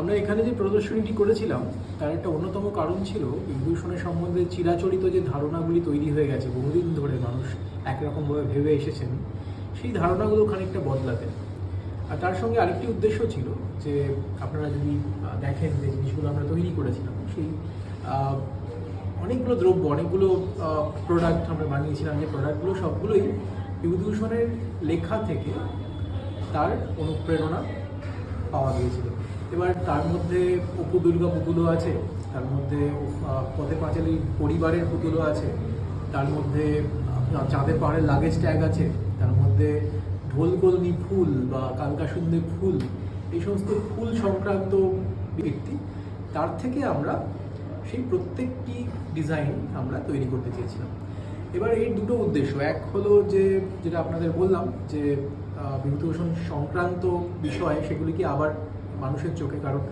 আমরা এখানে যে প্রদর্শনীটি করেছিলাম, তার একটা অন্যতম কারণ ছিল বিভূষণের সম্বন্ধে চিরাচরিত যে ধারণাগুলি তৈরি হয়ে গেছে, বহুদিন ধরে মানুষ একরকমভাবে ভেবে এসেছেন, সেই ধারণাগুলো খানিকটা বদলাতে। আর তার সঙ্গে আরেকটি উদ্দেশ্য ছিল যে আপনারা যদি দেখেন যে জিনিসগুলো আমরা তৈরি করেছিলাম, সেই অনেকগুলো দ্রব্য, অনেকগুলো প্রোডাক্ট আমরা বানিয়েছিলাম, যে প্রোডাক্টগুলো সবগুলোই বিভূতিভূষণের লেখা থেকে তার অনুপ্রেরণা পাওয়া গিয়েছিল। এবার তার মধ্যে অপু দুর্গা পুতুলও আছে, তার মধ্যে পথে পাঁচালী পরিবারের পুতুলও আছে, তার মধ্যে চাঁদের পাহাড়ের লাগেজ ট্যাগ আছে, তার মধ্যে ঢোলকলনি ফুল বা কালকাসুন্দে ফুল, এই সমস্ত ফুল সংক্রান্ত ব্যক্তি, তার থেকে আমরা সেই প্রত্যেকটি ডিজাইন আমরা তৈরি করতে চেয়েছিলাম। এবার এই দুটো উদ্দেশ্য, এক হলো যে, যেটা আপনাদের বললাম যে বিভূতিভূষণ সংক্রান্ত বিষয়, সেগুলিকে আবার মানুষের চোখে কারণ